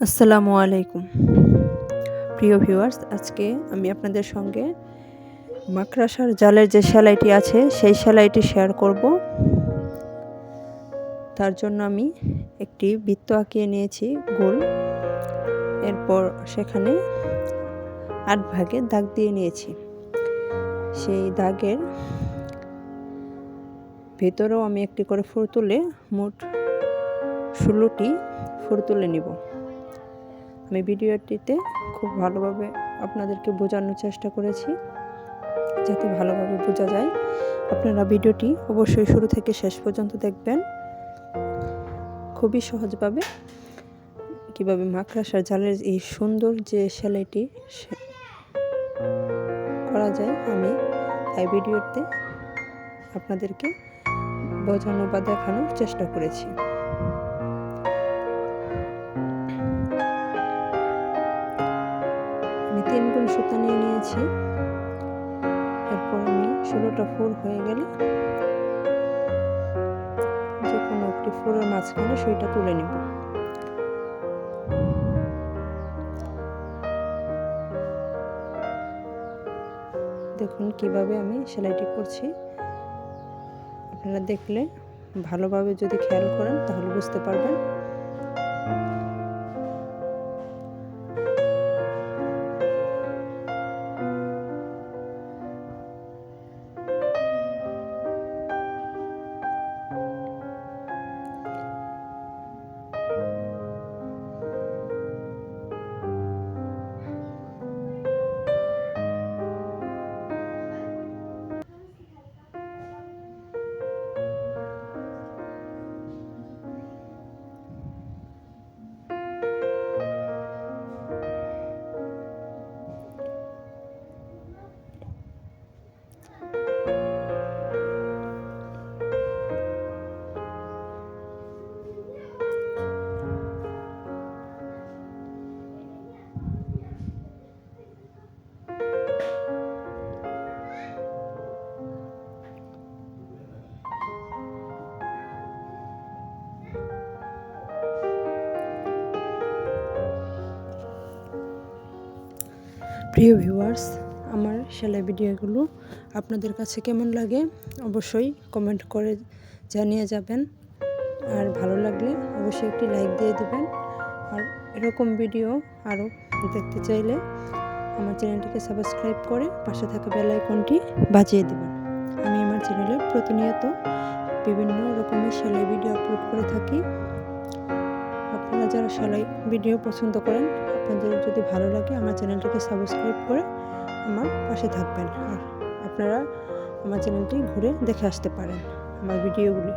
আসসালামু আলাইকুম। প্রিয় ভিউয়ার্স, আজকে আমি আপনাদের সঙ্গে মাকড়াসার জালের যে সেলাইটি আছে, সেই সেলাইটি শেয়ার করব। তার জন্য আমি একটি বৃত্ত আঁকিয়ে নিয়েছি, গোল। এরপর সেখানে আট ভাগে দাগ দিয়ে নিয়েছি। সেই দাগের ভেতরেও আমি একটি করে ফুল তুলে মোট ষোলোটি ফুল তুলে নিব। আমি ভিডিওটিতে খুব ভালোভাবে আপনাদেরকে বোঝানোর চেষ্টা করেছি, যাতে ভালোভাবে বোঝা যায়। আপনারা ভিডিওটি অবশ্যই শুরু থেকে শেষ পর্যন্ত দেখবেন। খুবই সহজভাবে কীভাবে মাকড়াসার জালের এই সুন্দর যে সেলাইটি করা যায়, আমি এই ভিডিওতে আপনাদেরকে বোঝানো বা দেখানোর চেষ্টা করেছি। গুণ সুতা নিয়ে নিয়েছি। এরপর আমি ষোলোটা ফুল হয়ে গেলে যে কোনো একটি ফুলের মাঝখানে সেইটা তুলে নেব। দেখুন কীভাবে আমি সেলাইটি করছি। আপনারা দেখলে ভালোভাবে যদি খেয়াল করেন তাহলে বুঝতে পারবেন। প্রিয় ভিউয়ার্স আমার সেলাই ভিডিওগুলো আপনাদের কাছে কেমন লাগে অবশ্যই কমেন্ট করে জানিয়ে যাবেন। আর ভালো লাগলে অবশ্যই একটি লাইক দিয়ে দেবেন। আর এরকম ভিডিও আরও দেখতে চাইলে আমার চ্যানেলটিকে সাবস্ক্রাইব করে পাশে থাকা বেল আইকনটি বাজিয়ে দেবেন। আমি আমার চ্যানেলে প্রতিনিয়ত বিভিন্ন রকমের সেলাই ভিডিও আপলোড করে থাকি। আপনারা যারা সেলাই ভিডিও পছন্দ করেন, আপনাদের যদি ভালো লাগে আমার চ্যানেলটিকে সাবস্ক্রাইব করে আমার পাশে থাকবেন। আর আপনারা আমার চ্যানেলটি ঘুরে দেখে আসতে পারেন আমার ভিডিওগুলি।